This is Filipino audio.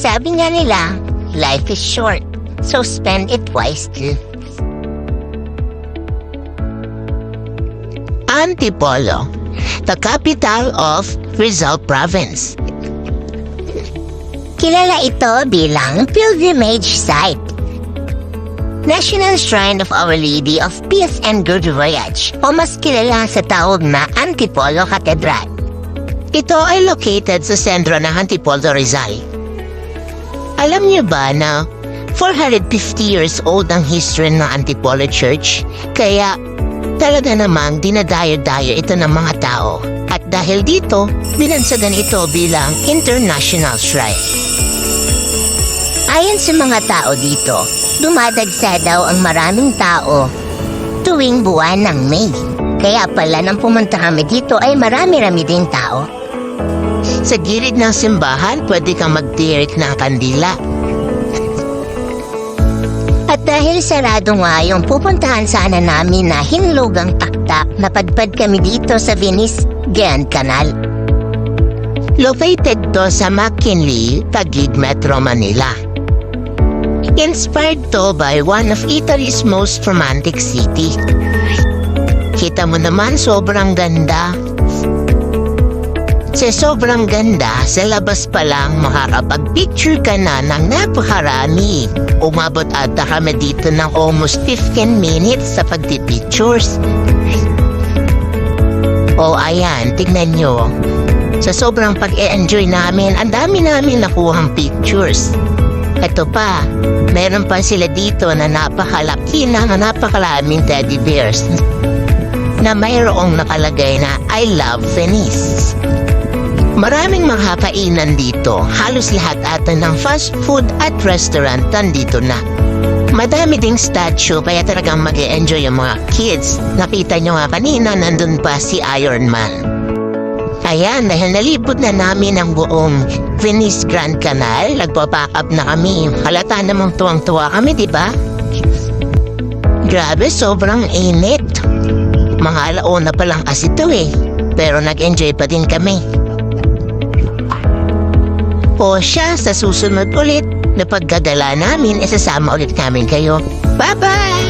Sabi nga nila, life is short, so spend it wisely. Antipolo, the capital of Rizal Province. Kilala ito bilang pilgrimage site. National Shrine of Our Lady of Peace and Good Voyage o mas kilala sa tawag na Antipolo Cathedral. Ito ay located sa sentro ng Antipolo Rizal. Alam niyo ba na 450 years old ang history ng Antipolo Church? Kaya talaga namang dinadayo-dayo ito ng mga tao. At dahil dito, binansagan ito bilang International Shrine. Ayon sa mga tao dito, dumadagsa daw ang maraming tao tuwing buwan ng May. Kaya pala nang pumunta kami dito ay marami-rami ding tao. Sa gilid ng simbahan, pwede kang magtirik ng kandila. At dahil sarado nga yung pupuntahan sana namin na hinlugang taktak, napadpad kami dito sa Venice Grand Canal. Located to sa McKinley, Taguig, Metro Manila. Inspired to by one of Italy's most romantic city. Kita mo naman sobrang ganda. Sa sobrang ganda, sa labas pa lang makakapag-picture ka na ng napakarami. Umabot ata kami dito ng almost 15 minutes sa pagpipictures. O ayan, tignan nyo. Sa sobrang pag-e-enjoy namin, ang dami namin nakuhang pictures. Ito pa, meron pa sila dito na napakalaki na napakalaming teddy bears na mayroong nakalagay na I love Venice. Maraming makakainan dito. Halos lahat ata ng fast food at restaurant nandito na. Madami ding statue kaya talagang mag enjoy yung mga kids. Nakita nyo nga kanina nandun pa si Iron Man. Ayan, dahil nalipod na namin ang buong Venice Grand Canal, nagpapack up na kami. Halata namang tuwang-tuwa kami, di ba? Grabe, sobrang init. Mga alauna pa lang kasi to eh. Pero nag-enjoy pa din kami. O siya, sa susunod ulit na pagdadala namin, isasama ulit namin kayo. Bye-bye!